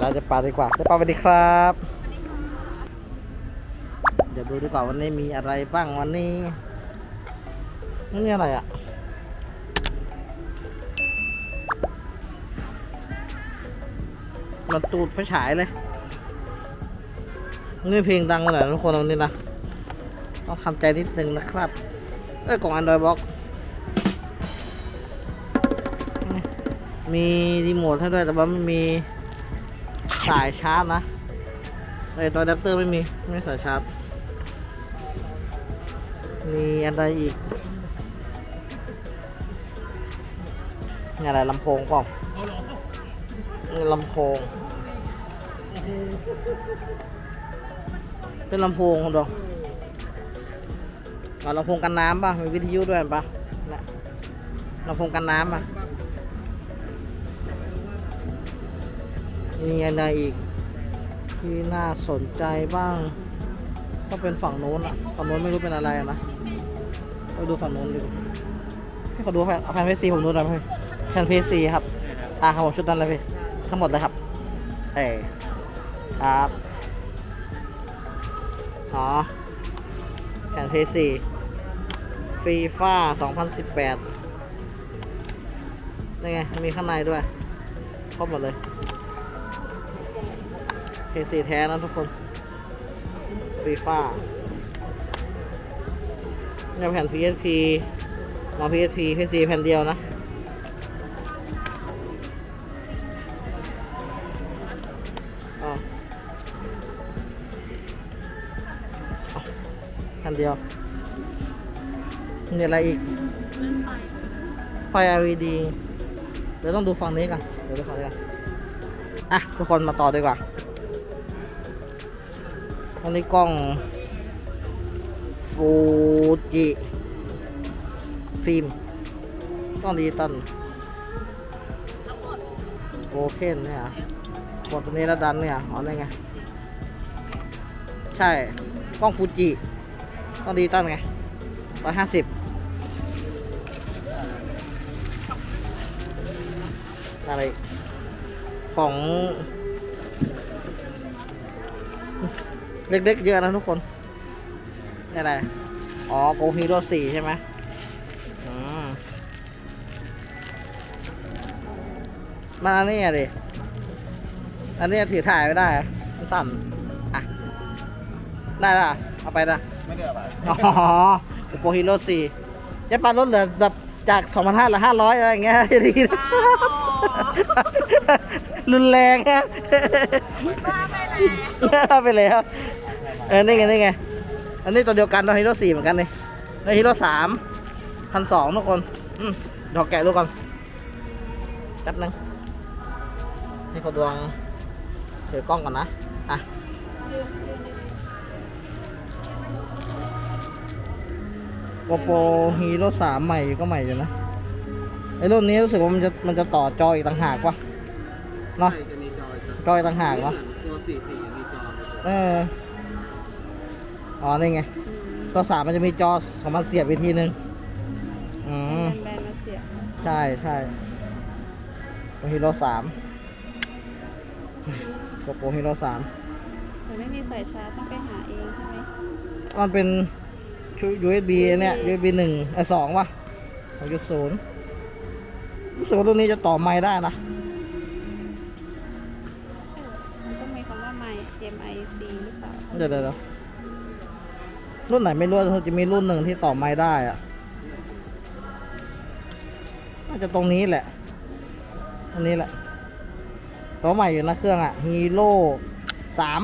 ยวเราจะปาดีกว่าจะปาสวัสดีครับ เดี๋ยวดูดีกว่าวันนี้มีอะไรบ้างวันนี้นี่อะไรอะมันตูดไฟฉายเลย นี่เพลงดังเลยทุกคนวันนี้นะต้องทำใจนิดนึงนะครับ เอ้ยกล่อง Android Box มีรีโมทให้ด้วยแต่ว่าไม่มี สายชาร์จนะไอตัวอะแดปเตอร์ไม่มีไม่สายชาร์จมีอะไรอีกนี่อะไรลำโพงเปล่านี่ลำโพง เป็นลำโพงคุณดองลำโพงกันน้ำป่ะมีวิทยุด้วยป่ะนะลำโพงกันน้ำอะ มีอะไรอีก ที่น่าสนใจบ้าง ก็เป็นฝั่งโน้นอะ ฝั่งโน้นไม่รู้เป็นอะไรนะ ไปดูฝั่งโน้นดีกว่าให้เขาดูแผ่นเอาแผ่นเพซีผมดูหน่อยไหมแผ่นเพซีครับ อ่าครับผมชุดนั้นเลยพี่ ทั้งหมดเลยครับ เออครับ อ๋อ แผ่นเพซีฟีฟ่า2018นี่ไง มีข้างในด้วย ครบหมดเลย เพซีแท้นะทุกคนฟีฟ่าเนี่ยแผ่น PSP มา PSP PC แผ่นเดียวนะอ๋อแผ่นเดียว มีอะไรอีก ไฟ LED เดี๋ยวต้องดูฝั่งนี้กันเดี๋ยวดูฝั่งนี้กันอะ ทุกคนมาต่อดีกว่า อันนี้กล้องฟูจิฟิล์มกล้องดิจิตอลโอเพนเนี่ยเหรอกดตรงนี้แล้วดันเนี่ยอ๋อนี่ไง ใช่ กล้องฟูจิกล้องดิจิตอลไงร้อยห้าสิบอะไรของ เล็กๆเยอะนะทุกคนนี่อะไร อ๋อโกฮีโร่สี่ใช่ไหมอืมมันอันนี้อะดิ อันนี้ถือถ่ายไม่ได้อะมันสั่น อะ ได้ละเอาไปละไม่ได้เอาไปอ๋อโกฮีโร่สี่จะปันลดเหลือแบบจาก2 5 0 0เหลือ500อะไรอย่างเงี้ยจะดีนะรุนแรงฮะบ้าไปแล้ว เออนี่ไงนี่ไง อันนี้ตัวเดียวกันตัวฮีโร่สี่เหมือนกันนี่แล้วฮีโร่สามพันสองทุกคน อืมเดอกแกะดูก่อนแป๊บนึงให้เขาดวงเดี๋ยวกล้องก่อนนะ อะโกโปรฮีโร่สามใหม่ก็ใหม่อยู่นะไอ้รุ่นนี้รู้สึกว่ามันจะมันจะต่อจออีกต่างหากวะเนาะใช่จะมีจอยจออีกต่างหากวะตัวสี่สี่มีจอยเออ อ๋อ นี่ไง ตัวสามมันจะมีจอของมันเสียบอีกทีนึง อืมแบนมาเสียบใช่ใช่ตัวฮีโร่สามโกโปรฮีโร่สามแต่ไม่มีสายชาร์จต้องไปหาเองใช่ไหมมันเป็นชุด USB เนี่ย USB หนึ่งไอสองวะสองจุดศูนย์รู้สึกว่าตัวนี้จะต่อไม้ได้นะเออมันต้องมีคำว่า my MIC หรือเปล่า เดี๋ยวเดี๋ยวเดี๋ยว รุ่นไหนไม่รู้จะมีรุ่นหนึ่งที่ต่อไม้ได้อะน่าจะตรงนี้แหละตรงนี้แหละ ตัวใหม่อยู่นะเครื่องอะฮีโร่สาม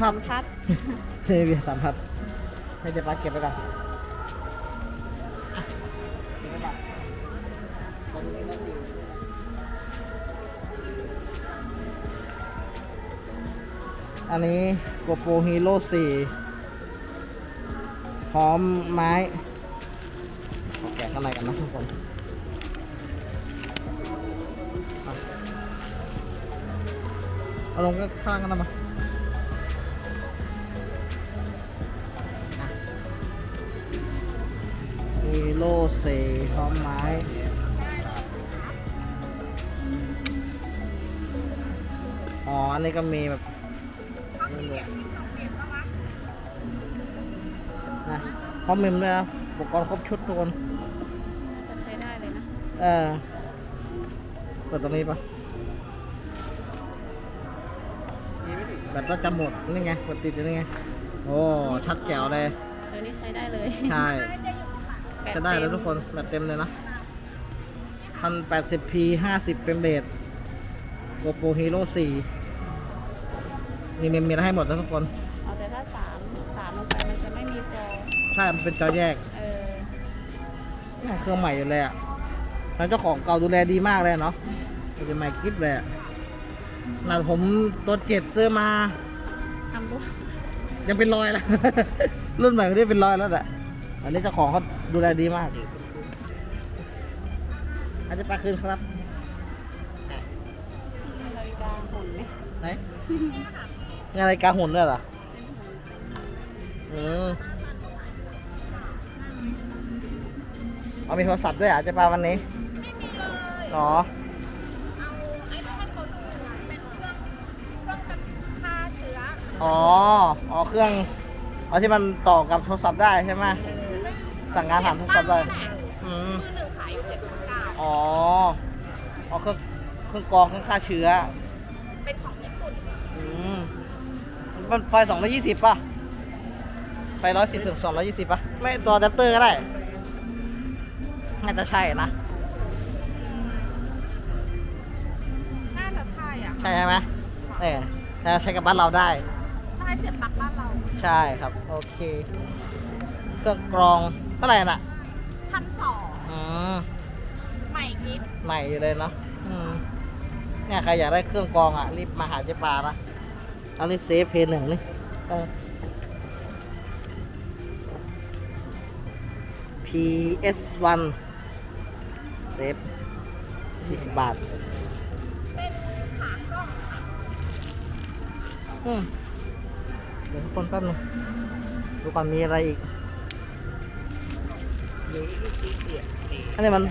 สามพัดเซเวียสามพัดให้เจะปาเก็บไปก่อนอันนี้โกโปรฮีโร่สี่ หอมไม้แกะข้างในกันนะทุกคนเอาลงก็ข้างกันนะมามีโลเซพร้อมไม้อ๋ออันนี้ก็มีแบบ พร้อมมิมด้วยนะอุปกรณ์ครบชุดทุกคนจะใช้ได้เลยนะเออเปิดตรงนี้ปะแบตก็จะหมดนี่ไงกดติดอยู่นี่ไงโอ้ชัดแจ๋วเลยเออนี่ใช้ได้เลยใช่แบตจะได้แล้วเต็มทุกคนแบตเต็มเลยนะพันแปดสิบพีห้าสิบเป็นเบสโกโปฮีโร่สี่มีเมมมีอะไรให้หมดแล้วทุกคน ใช่ มันเป็นจอแยกเออแม่งเครื่องใหม่อยู่เลยอะแล้วเจ้าของเก่าดูแลดีมากเลยเนาะดูใหม่กริฟเลยอะหนาผมตัวเจ็ดซื้อมา ทำด้วยยังเป็นรอยแล้วรุ่นใหม่ก็ได้เป็นรอยแล้วแหละอันนี้เจ้าของเขาดูแลดีมากอาจจะปลาคืนครับนาฬิกาหุ่นไหมไหน งานรายการหุ่นด้วยเหรออืม เอามีโทรศัพท์ด้วยเหรอะเจะปลาวันนี้หรออ๋อ อ๋อ เครื่องอ๋อที่มันต่อกับโทรศัพท์ได้ใช่ไหมสั่งงานผ่านโทรศัพท์ได้อืมมือหนึ่งขายอยู่เจ็ดพันเก้าอ๋อ อ๋อเครื่องเครื่องกรองเครื่องฆ่าเชื้อ เป็นของญี่ปุ่น อืม มันไฟสองร้อยยี่สิบป่ะ ไฟร้อยสิบถึงสองร้อยยี่สิบป่ะ ไม่ตัวอะแดปเตอร์ก็ได้ น่าจะใช่นะน่าจะใช่อะ ใช่ใช่ไหมเออถ้าใช้กับบ้านเราได้ ใช่เสียบปลั๊กบ้านเราใช่ครับ โอเค เครื่องกรองเท่าไหร่น่ะ พันสองอืม ใหม่กิฟต์ใหม่อยู่เลยเนาะอืมเนี่ยใครอยากได้เครื่องกรองอะ รีบมาหาเจ๊ปานะอันนี้เซฟเพย์หนึ่งนี่เออ PS1 เซฟ40บาท เป็นขากล้องอืมเดี๋ยวทุกคนแป๊บนึงดูก่อนมีอะไรอีก อันนี้มัน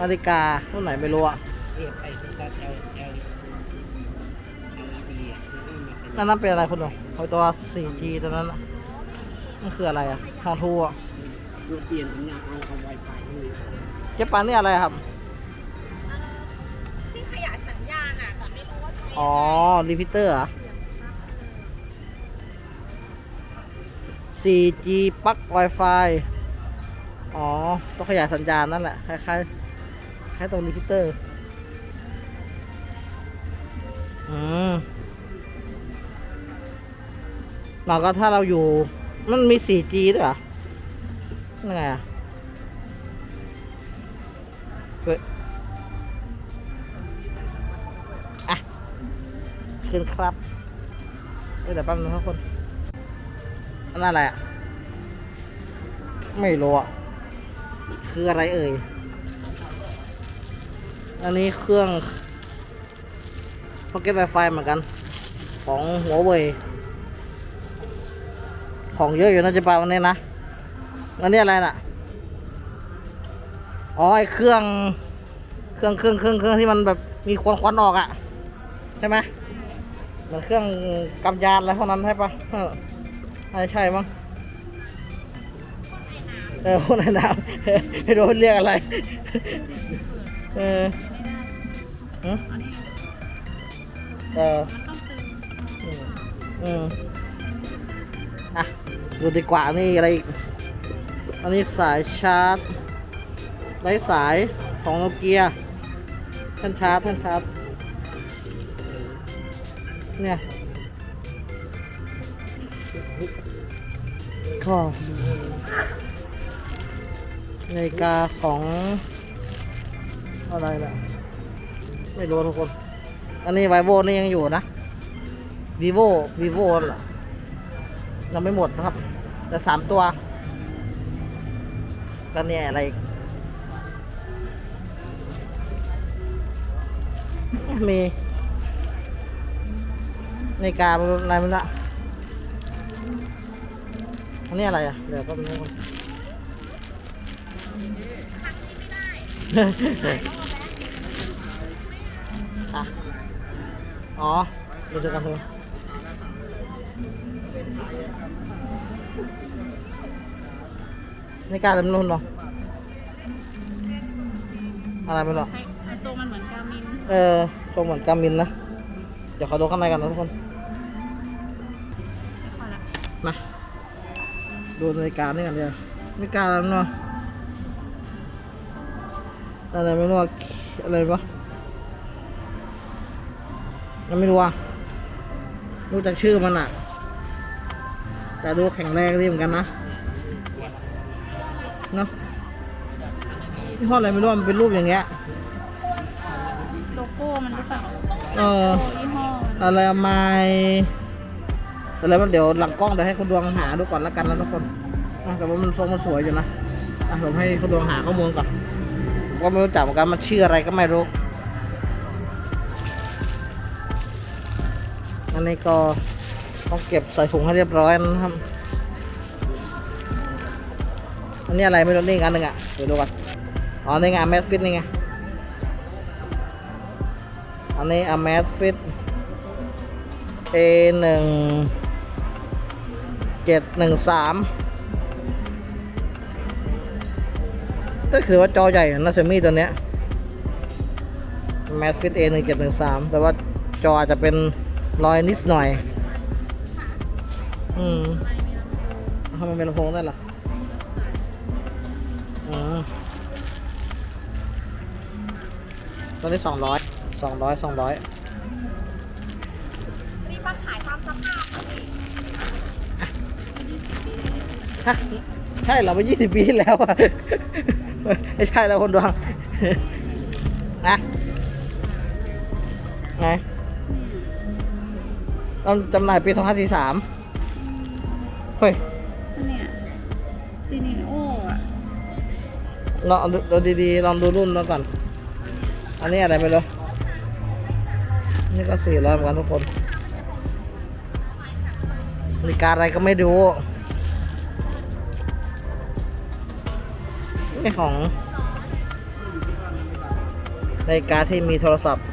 นาฬิการุ่นไหนไม่รู้อะนั่นนั่นเป็นอะไรคุณหนูไอตัว 4G ตัวนั้นอะมันคืออะไรอะฮองทูอะ เราเปลี่ยนสัญญาณเอาเอาไวไฟให้เลย เจ๊ปานนี่อะไรครับ ที่ขยายสัญญาณอะแต่ไม่รู้ว่าใช้อ๋อรีพิเตอร์เหรอะ 4G ปลั๊ก Wi-Fi อ๋อ ต้องขยายสัญญาณนั่นแหละ คล้ายๆ คล้ายตัวรีพิเตอร์ อืมเราก็ถ้าเราอยู่ มันมี 4G ด้วยเหรอยังไงอะ ขึ้นครับเดี๋ยวแป๊บนึงครับคนอันนั้นอะไรอะ ไม่รู้อะ คืออะไรเอ่ย อันนี้เครื่อง Pocket Wi-Fi เหมือนกัน ของหัวเว่ยของเยอะอยู่นะจะปาวันนี้นะอันนี้อะไรน่ะ อ๋อไอเครื่อง เครื่องเครื่องเครื่องเครื่องที่มันแบบมีควันควันออกอะ ใช่ไหม เหมือนเครื่องกำยานอะไรพวกนั้นใช่ปะเออน่าจะใช่มั้งเออพวกในน้ำไม่รู้เรียกอะไร เออเอออืมอะ ดูดีกว่านี่อะไรอีก อันนี้สายชาร์จไร้สายของโนเกียท่านชาร์จท่านชาร์จ เนี่ยก็นาฬิกาของอะไรล่ะ ไม่รู้ทุกคน อันนี้ไวโวนี่ยังอยู่นะ vivo vivo ล่ะยังไม่หมดนะครับแต่สามตัวแล้วเนี่ยอะไรอี กมีนาฬิกาไม่รู้อะไรไม่รู้ละอันนี้อะไรอะ เดี๋ยวก็ไม่รู้อะอ๋อดูดูกันเถอะไม่กล้าเลยไม่รู้เนาะอะไรไม่รู้ไฮไฮโซมันเหมือนกามิน เออทรงเหมือนกามินนะ เดี๋ยวขอดูข้างในกันนะทุกคน ดูนาฬิกานี่กันเดียวไม่กล้าแล้วเนาะอะไรไม่รู้ว่าอะไรปะยังไม่รู้ว่ารู้จักชื่อมันอะแต่ดูแข็งแรงดีเหมือนกันนะเนาะที่ห้ออะไรไม่รู้ว่ามันเป็นรูปอย่างเงี้ยโลโก้มันหรือเปล่าเออโลยี่ห้อมันอะไรไม อะไรมันเดี๋ยวหลังกล้องเดี๋ยวให้คุณดวงหาดูก่อนแล้วกันนะทุกคนแต่ว่ามันทรงมันสวยอยู่นะอะผมให้คุณดวงหาข้อมูลก่อนผมก็ไม่รู้จักเหมือนกันมันชื่ออะไรก็ไม่รู้อันนี้ก็ต้องเก็บใส่ถุงให้เรียบร้อยนะครับอันนี้อะไรไม่รู้นี่อีกอันหนึ่งอะเดี๋ยวดูก่อนอ๋อนี่ไงแมสฟิตนี่ไงอันนี้อเมสฟิต A หนึ่ง เจ็ดหนึ่งสามก็คือว่าจอใหญ่นะเซมี่ตัวเนี้ย m a t Fit A หนึ่งเจ็ดหนึ่งสามแต่ว่าจออาจจะเป็นรอยนิดหน่อย อืมทำไมเป็นลำโพงได้ล่ะอืมตัวนี้สองร้อยสองร้อยสองร้อยนี่มาขายตามสภาพ ฮะ ใช่เหราไปยี่สิบปีที่แล้วอะไม่ใช่แล้วคนดวงนะไงต้องจำหน่ายปี2543เฮ้ยอันเนี่ยซีนิโออะลองดูดูดีๆ ลองดูรุ่นแล้วก่อน อันนี้อะไรไม่รู้ นี่ก็400เหมือนกันทุกคนนาฬิกาอะไรก็ไม่ ในของ ในกาที่มีโทรศัพท์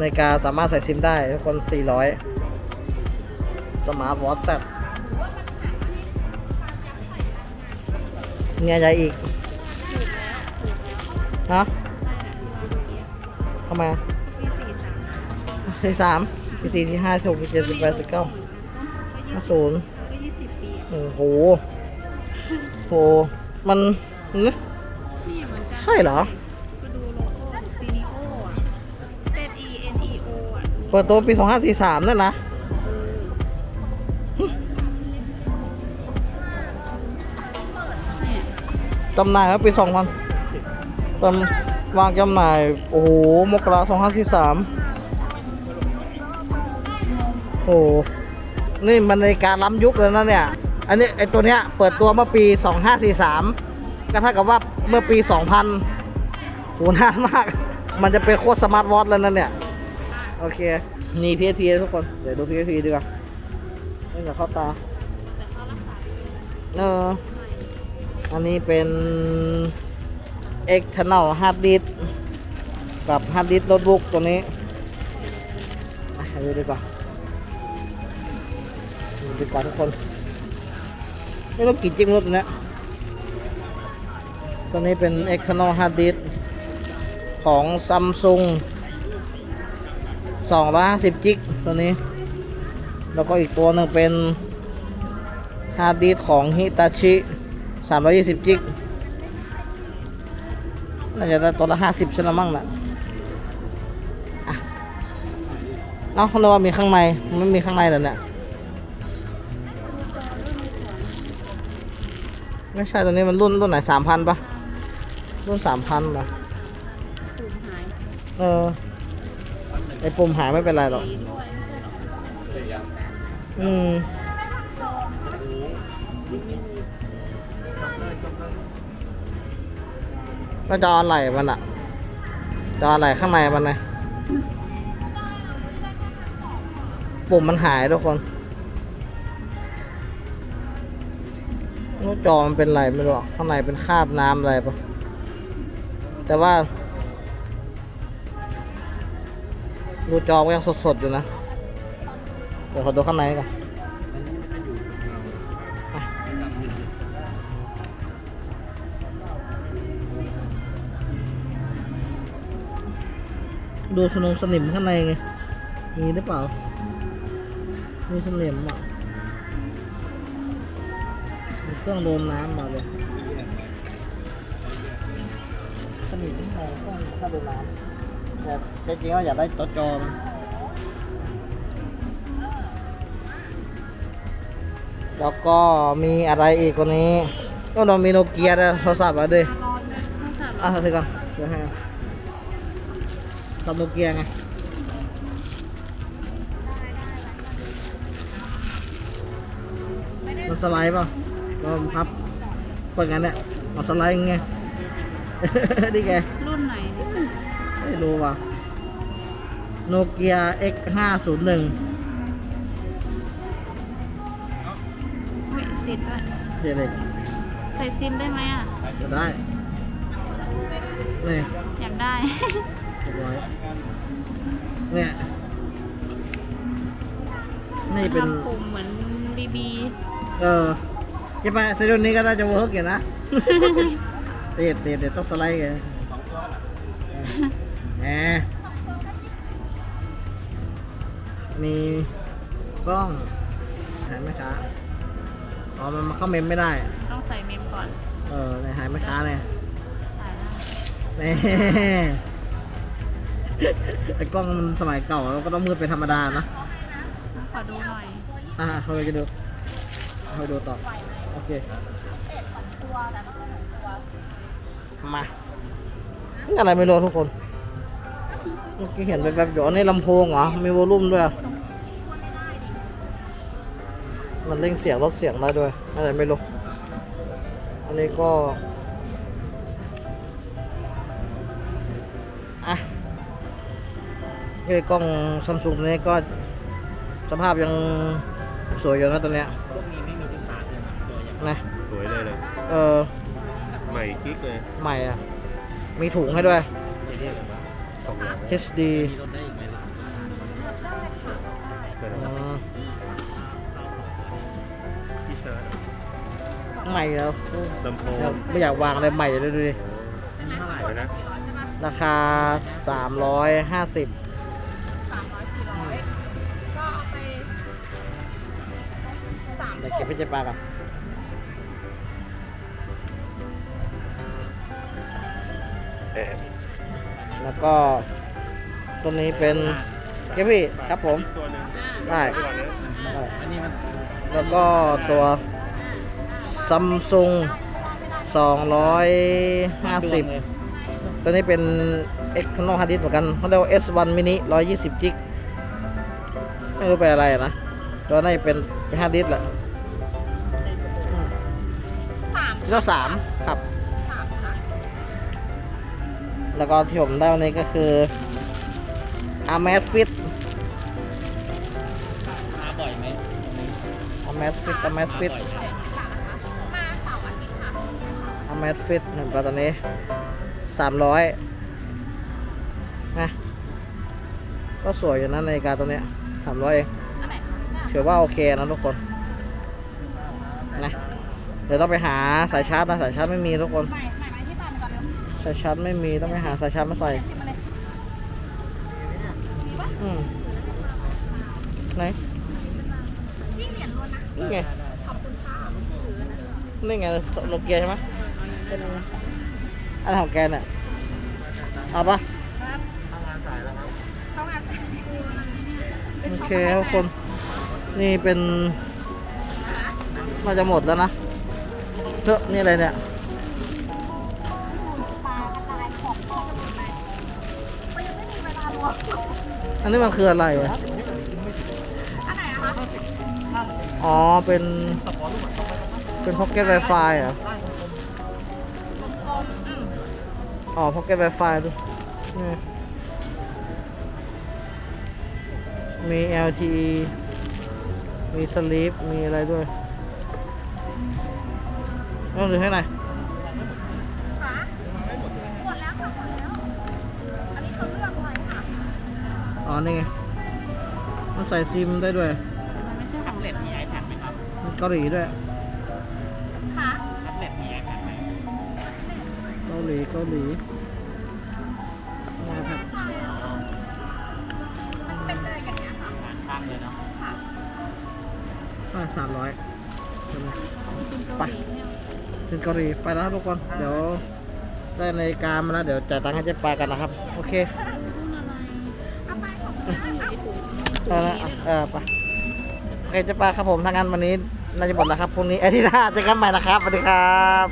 ในกาสามารถใส่ซิมได้ทุกคน 400สมาร์ทวอทแซเนี่ยใหญ่อีกนะใช่แหละที่ว่าเมื่อกี้ทำไมสี่สามที่สี่สี่ห้าที่หกที่เจ็ดที่แปดที่เก้าห้าสิบศูนย์โอ้โหโห มัน นะนี่เหมือนกันใช่เหรอ ก็ดูโลโก้ซีนิโออะ Z E N E O อะดูเปิดตัวปี 2543 นั่นนะเนี่ยจำหน่ายเมื่อปี 2000จำวางจำหน่าย โอ้โห มกรา2543 โอ้โห นี่มันในการล้ำยุคเลยนะเนี่ย อันนี้ไอตัวเนี้ย เปิดตัวเมื่อปี 2543 ก็เท่ากับว่าเมื่อปี 2000โหนานมาก มันจะเป็นโคตรสมาร์ทวอทแล้วนั่นเนี่ย โอเค นี่ PSP ทุกคน เดี๋ยวดู PSP ดีกว่าไม่อยากเข้าตาเอออันนี้เป็น external hard disk กับ hard disk notebook ตัวนี้ดูดีกว่าดูดีกว่าทุกคน ไม่รู้กี่จิ้มรถตัวเนี้ย ตัวนี้เป็น external hard disk ของ Samsung 250จิกตัวนี้ แล้วก็อีกตัวหนึ่งเป็นฮาร์ดดิสของฮิตาชิ320จิกน่าจะได้ตัวละ 50ใช่ละมั้งนะเอ้าเขาเรียกว่ามีข้างในมันไม่มีข้างในเหรอเนี่ย ไม่ใช่ตัวนี้มันรุ่นรุ่นไหนสามพันปะ รุ่นสามพันปะปุ่มหายเออ ไอปุ่มหายไม่เป็นไรหรอกสีด้วยไม่ใช่หรออืม ก็จออะไรมันอะจออะไรข้างในมันไงปุ่มมันหายทุกคนนี่จอมันเป็นไรไม่รู้อะข้างในเป็นคราบน้ำอะไรปะ แต่ว่า ดูจอก็ยังสดๆอยู่นะ เดี๋ยวขอดูข้างในกันนี้มันก็อยู่กับเราอะเป็นลำหนึ่งดูสนงสนิมข้างในไง มีหรือเปล่า มีสนิมอะเครื่องโดนน้ำมาเลย นิที่มองเครื่ถ้าดนน้ำแต่จริงๆก็อยากได้จอจอมแล้วก็มีอะไรอีกกว่านี้ก็เรามีโนเกียโทรศัพท์อะดิร้อนนะต้องสั่งอะถือก่อนเดี๋ยวให้ซัมโนเกียไงมันสไลด์ป่ะเราพับเปิดงั้นเนี่ยเอาสไลด์ไง นี่แกรุ่นไหนเนี่ยไม่รู้ว่ะโนเกีย X 5 0 1ไม่ติดด้วยเดี๋ยวเลยใส่ซิมได้ไหมอะ จะได้ นี่อยากได้ เรียบร้อยเนี่ย นี่เป็น ทำผมเหมือนบีบี เออจะไปซีรุ่นนี้ก็น่าจะเวิร์กอยู่นะเตะเตะเดี๋ยวต้องสไลด์ไงแหมมีกล้องหายไหมคะอ๋อมันมาเข้าเมมไม่ได้ ต้องใส่เมมก่อน เออในหายไหมคะเนี่ยถ่ายแล้วนี่ไอ้กล้องมันสมัยเก่าเราก็ต้องมืดเป็นธรรมดานะ ขอดูหน่อย อ่าเราไปดูเราไปดูต่อ โอเค มานี่อะไรไม่รู้ทุกคนเมื่อกี้เห็นแบบแบบๆอยู่อันนี้ลำโพงเหรอ มีวอลลุ่มด้วย มันเร่งเสียงลดเสียงได้ด้วย อะไรไม่รู้ อันนี้ก็ อะไอ้กล้องซัมซุงตัวนี้ก็สภาพยังสวยอยู่นะตัวเนี้ยพวกนี้ไม่มีที่ชาร์จเลยนะตัวอย่างนะ สวยเลยเลย เออให ม่กิ๊กเลยใหม่อะ มีถุงให้ด้วยจะเรียกอะไรวะสองร้อย HD มีรถได้อีกไหมล่ะเป็นอืมที่ชาร์จใหม่แล้วลำโพงไม่อยากวางเลยใหม่เลยดูดิอันนี้เท่าไหร่สวยนะราคา 350 สามร้อยสี่ร้อยก็เอาไปสามเดี๋ยวเก็บไว้เจ็บปากก่อน แล้วก็ตัวนี้เป็นเก็บพี่ครับผม ตัวหนึงได้ ตัวนี้ได้อันนี้มันแล้วก็ตัวซัมซุง250 ตัวนี้เป็น external hard disk เหมือนกันเขาเรียกว่า S1 mini 120กิกไม่รู้เป็นอะไรอะนะ ตัวนี้เป็นเป็น hard disk แหละ สาม แล้วสามครับสามค่ะ แล้วก็ที่ผมได้วันนี้ก็คือ Amaz Fit มาบ่อยไหม Amaz Fit Amaz Fit มาเสาร์อาทิตย์ค่ะ Amaz Fit หนึ่งตัวตัวนี้สามร้อยนะก็สวยอยู่นะนาฬิกาตัวเนี้ยสามร้อยเองอันไหนคะถือว่าโอเคนะทุกคนนะเดี๋ยวต้องไปหาสายชาร์จนะสายชาร์จไม่มีทุกคนายชาร์จไม่มีต้องไปหาสายชาร์จมาใส่ซิมมาเลยอืมไหนพี่เหรียญล้วนนะนี่ไงขอบคุณค่ะนี่ไงโนเกียใช่ไหมเป็นอะไรของแกเนี่ยเอาปะเข้างานโอเคทุกคน นี่เป็นน่าจะหมดแล้วนะเจอะนี่อะไรเนี่ย นนี้มันคืออะไรอะอันไหนอะคะอ๋อ เป็น เป็นพ็อกเก็ตไวไฟเหรออ๋อพ็อกเก็ตไวไฟด้วยมี LTE มีสลีปมีอะไรด้วยต้องดูให้หน่อย นนี้เขาเลือกไว้ค่ะอ๋อนี่ไงมันใส่ซิมได้ด้วยมันไม่ใช่แท็บเล็ตมี iPad ไหมครับมีเกาหลีด้วยค่ะแท็บเล็ตมี iPad ไหมเกาหลีเกาหลีมาครับมันเป็นอะไรอย่างเงี้ยค่ะ งานข้างเลยเนาะค่ะก็สามร้อยใช่ไหมไปถึงเกาหลีไปแล้วครับทุกคน เดี๋ยวได้ในาฬิการมาแล้ว เดี๋ยวจ่ายตังค์ให้เจ๊ปากันนะครับ โอเค เอาละเออไปโอเคเจ๊ปาครับผมทางงานวันนี้น่าจะหมดแล้วครับพรุ่งนี้อาทิตย์หน้าเจอกันใหม่นะครับสวัสดีครับ